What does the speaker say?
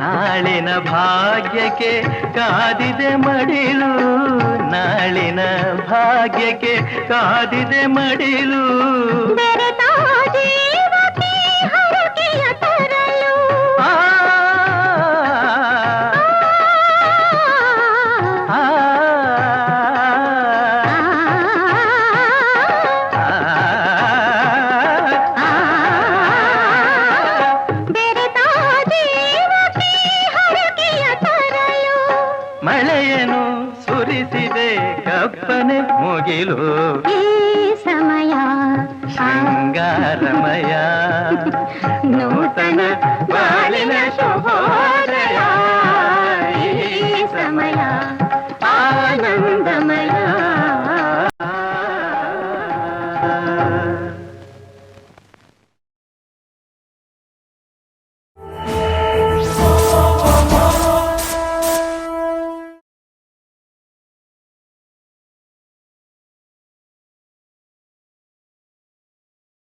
ನಾಳಿನ ಭಾಗ್ಯಕ್ಕೆ ಕಾದಿದೆ ಮಡಿಲು. ನಾಳಿನ ಭಾಗ್ಯಕ್ಕೆ ಕಾದಿದೆ ಮಡಿಲು. ಮಳೆಯನ್ನು ಸುರಿಸಿದೆ ಕಪ್ಪನೆ ಮುಗಿಲು ಸಮಯ ಶೃಂಗಾರಮಯ ನೂತನ ಬಾಳಿನ ಶೋಭೋದಯ ಸಮಯ ಆನಂದಮಯ